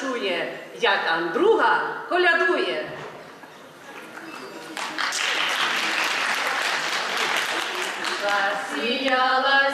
чує, як Андруга колядує. Засіяла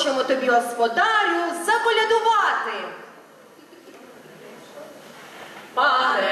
хочемо тобі, господарю, заколядувати. Пане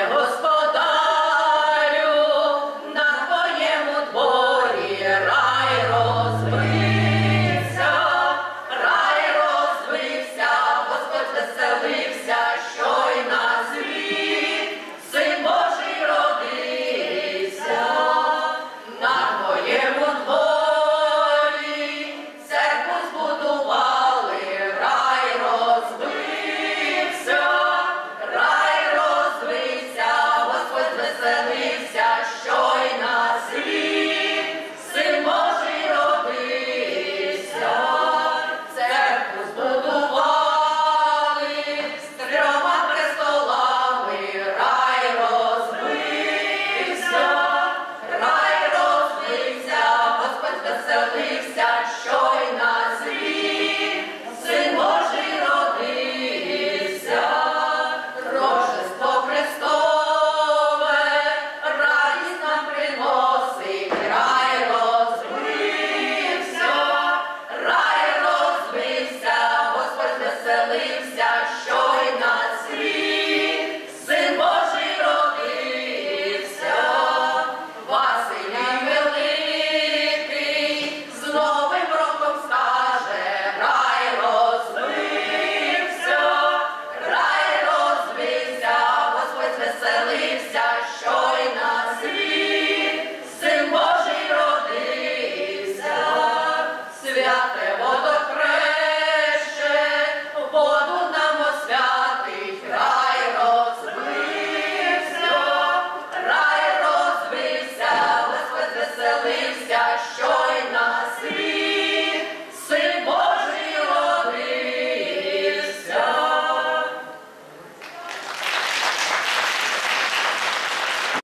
belly.